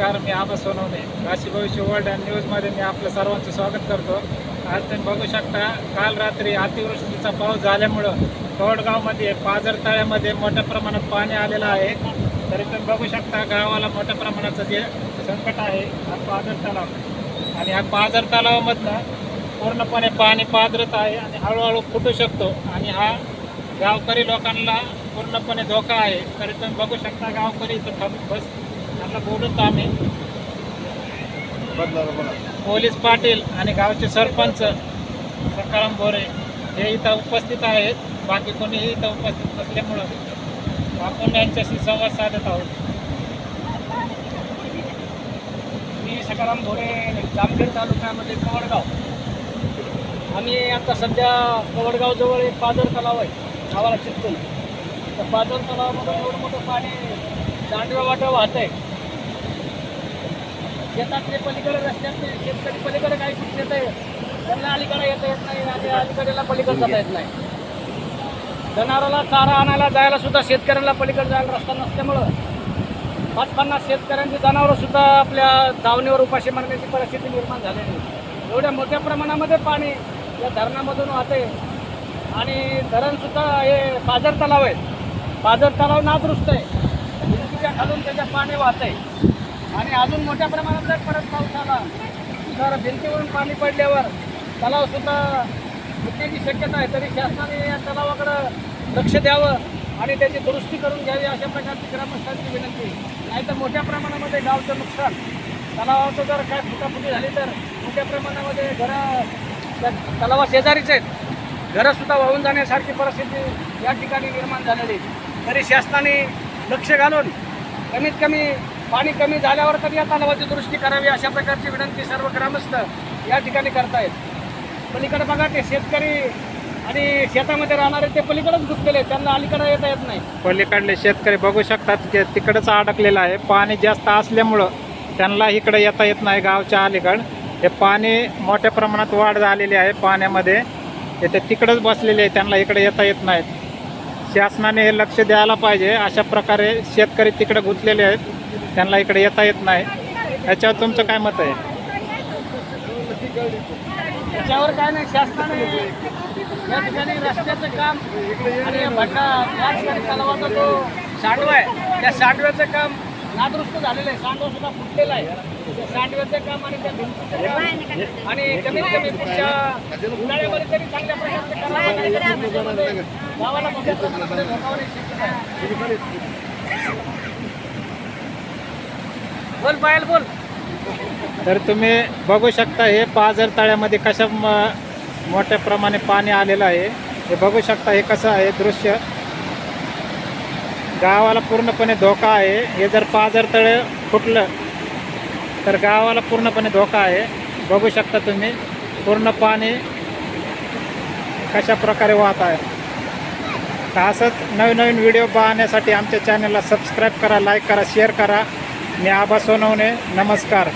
नमस्कार मी आबा सोनवणे. काशी भविष्य world and न्यूजमध्ये मी आपलं सर्वांचं स्वागत करतो. आज तुम्ही बघू शकता काल रात्री अतिवृष्टीचा पाऊस झाल्यामुळं कवडगावमध्ये पाझर तळ्यामध्ये मोठ्या प्रमाणात पाणी आलेलं आहे. तरी तुम्ही बघू शकता गावाला मोठ्या प्रमाणाचं जे संकट आहे हा पाझर तलाव आणि हा पाझर तलावामधनं पूर्णपणे पाणी पाझरत आहे आणि हळूहळू फुटू शकतो. आणि हा गावकरी लोकांना पूर्णपणे धोका आहे. तरी तुम्ही बघू शकता गावकरी इथं बस बस त्यांना बोलत आम्ही. पोलीस पाटील आणि गावचे सरपंच सकाराम बोरे हे इथं उपस्थित आहेत. बाकी कोणीही इथं उपस्थित नसल्यामुळं आपण यांच्याशी संवाद साधत आहोत. मी सकाराम भोरे जामखेड तालुक्यामध्ये कवडगाव. आम्ही आता सध्या कवडगावजवळ एक पाझर तलाव आहे गावाला चित्तून तर पाझर तलावामध्ये एवढं मोठं पाणी दांडव्या वाटा वाहत आहे शेतातले पलीकडे रस्त्यातले शेतकरी पलीकडे काही कुठे येत आहे त्यांना अलीकडे येता येत नाही आणि अलीकडेला पलीकडे जाता येत नाही. जनावराला चारा आणायला जायला सुद्धा शेतकऱ्याला पलीकडे जायला रस्ता नसल्यामुळं पाच पन्नास शेतकऱ्यांची जनावरं सुद्धा आपल्या धावणीवर उपाशी मारण्याची परिस्थिती निर्माण झालेली आहे. एवढ्या मोठ्या प्रमाणामध्ये पाणी या धरणामधून वाहते. आणि धरणसुद्धा हे पाझर तलाव आहे पाझर तलाव नादुरुस्त आहे. भिंतीच्या खालून त्याच्या पाणी वाहत आहे आणि अजून मोठ्या प्रमाणात जर परत पाऊस आला तर भिंतीवरून पाणी पडल्यावर तलावसुद्धा फुटण्याची शक्यता आहे. तरी शासनाने या तलावाकडं लक्ष द्यावं आणि त्याची दुरुस्ती करून घ्यावी अशा प्रकारची ग्रामस्थांची विनंती. नाही तर मोठ्या प्रमाणामध्ये गावचं नुकसान तलावाचं जर काय फुटाफुटी झाली तर मोठ्या प्रमाणामध्ये घरं त्या तलावा शेजारीच आहेत. घरंसुद्धा वाहून जाण्यासारखी परिस्थिती या ठिकाणी निर्माण झालेली तरी शासनाने लक्ष घालून कमीत कमी पाणी कमी झाल्यावर तर या तलावाची दुरुस्ती करावी अशा प्रकारची विनंती सर्व ग्रामस्थ या ठिकाणी करतायत. पलीकडे बघा ते शेतकरी आणि शेतामध्ये राहणारे ते पलीकडेच गुंतलेले आहेत. त्यांना अलीकडे येता येत नाही. पलीकडले शेतकरी बघू शकतात की तिकडंच अडकलेलं आहे. पाणी जास्त असल्यामुळं त्यांना इकडे येता येत नाही गावच्या अलीकड. हे पाणी मोठ्या प्रमाणात वाढ झालेली आहे पाण्यामध्ये. ते तिकडंच बसलेले आहे त्यांना इकडे येता येत नाहीत. शासनाने हे लक्ष द्यायला पाहिजे. अशा प्रकारे शेतकरी तिकडे गुंतलेले आहेत. त्यांना इकडे येता येत नाही. याच्यावर तुमचं काय मत आहे? त्याच्यावर काय नाही शासनाने या ठिकाणी रस्त्याचं काम आणि भट्टा या ठिकाणी तलावाचा जो सांडवा आहे त्या सांडव्याचं काम नादुरुस्त झालेलं आहे. सांडवा सुद्धा फुटलेला आहे. त्या सांडव्याचं काम आणि त्या भिंतीचं काम आणि कमीत कमी पुढच्या उन्हाळ्यामध्ये तरी चांगल्या प्रकारचं करावं गावाला मोठ्या प्रमाणामध्ये बोल पायल बोल. तर तुम्ही बघू शकता हे पाझर तळ्यामध्ये कशा मोठ्या प्रमाणे पाणी आलेलं आहे. हे बघू शकता हे कसं आहे दृश्य. गावाला पूर्णपणे धोका आहे. हे जर पाझर तळे फुटलं तर गावाला पूर्णपणे धोका आहे. बघू शकता तुम्ही पूर्ण पाणी कशा प्रकारे वाहत आहे. तर असंच नवीन नवीन व्हिडिओ पाहण्यासाठी आमच्या चॅनलला सबस्क्राईब करा लाईक करा शेअर करा. मी आबा सोनवणे. नमस्कार.